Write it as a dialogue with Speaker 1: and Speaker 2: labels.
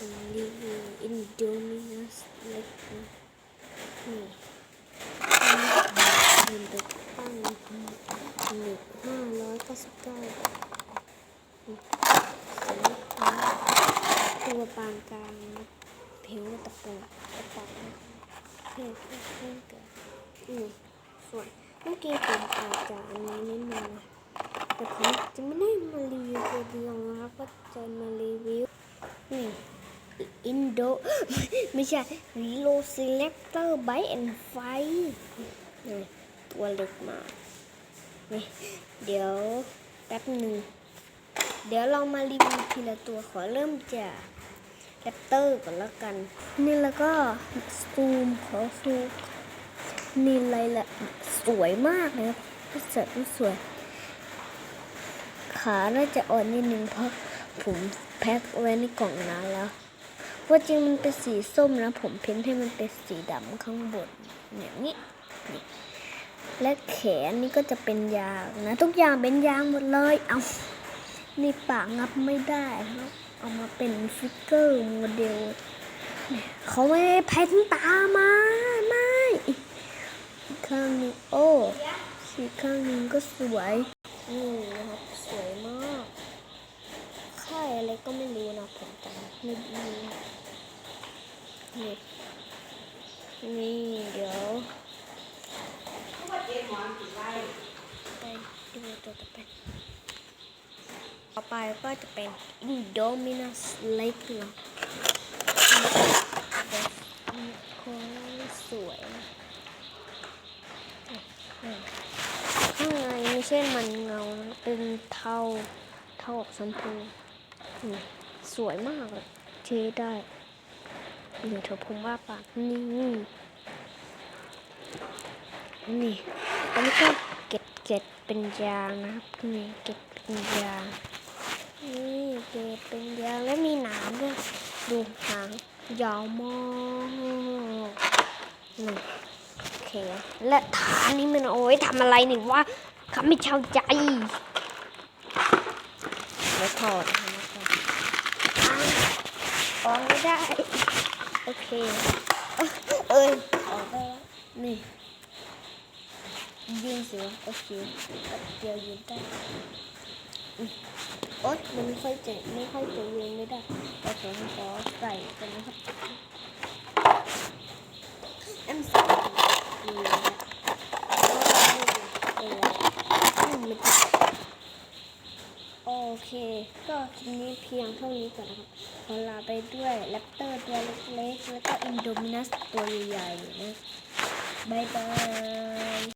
Speaker 1: รีวิวอินโดนีเซียเล็กนะนี่เงินตัวตั้งหนึ่งห้าร้อยเก้าสิบเก้าบาทนี่สีฟ้าตัวปานกลางนะผิวตะปูตะปักนะเพื่อเพื่อเพื่อเกิดนี่ส่วนเมื่อกี้ผมอาจจะอันนี้นิดนึงนะแต่ผมจะไม่ได้มารีวิวตัวเดียวนะครับก็จะมารีวิวนี่ อินโดไม่ใช่รีโลซีเลคเตอร์ไบแอนไฟนี่ตัวเล็กมากนี่เดี๋ยวแป๊บหนึ่งเดี๋ยวเรามารีวิวทีละตัวขอเริ่มจากแรปเตอร์ก่อนล้วกัน นี่แล้วก็ซูมขอซูมนี่อะไรละสวยมากเลยครับเสร็จสวย ขาน่าจะอ่อนนิดนึงเพราะผมแพ็คไว้ในกล่องนานแล้ว ว่าจริงมันเป็นสีส้มนะผมเพ้นให้มันเป็นสีดำข้างบนอย่างนี้นี่และแขนนี่ก็จะเป็นยางนะ ทุกอย่างเป็นยางหมดเลยเอานี่ปากงับไม่ได้ครับเอามาเป็นฟิกเกอร์โมเดลเขาไม่ได้เพ้นตามาไม่ข้างนึงโอ้สีข้างนึงก็สวยนี่นะครับสวยมากค่ายอะไรก็ไม่รู้นะผมจำไม่ได้ นี่นี่เดี๋ยวไปดูตัวต่อไปต่อไปก็จะเป็น Indominus Lake เนาะเดี๋ยวคนสวยนะข้างในไม่ใช่มันเงาเป็นเทาเทาออกชมพูสวยมากเลยเทได้ เดี๋ยวเธอผมว่าปากนี่นี่อันนี้ก็เก็ดเก็ดเป็นยางนะครับนี่เก็ดเป็นยางนี่เก็ดเป็นยางและมีหนามด้วยดูหางยาวมากนี่โอเคและฐานนี้มันโอ้ยทำอะไรนี่วะเขาไม่เข้าใจแล้วถอดนะครัออกไม่ได้ อเค เอ้ยออกไปแล้วนี่ยืนเสือโอเคเดี๋ยวยืนได้โอ๊ยมันไม่ค่อยเจะไม่ค่อยจะยืนไม่ได้แต่ผมขอใส่กันนะครับอันใส่ดีนะเอออืมมันจะ โอเค ก็คลิปนี้เพียงเท่านี้ก่อนนะครับ ขอลาไปด้วยแรปเตอร์ตัวเล็กๆแล้วก็อินโดมินัสตัวใหญ่ๆนะบายบาย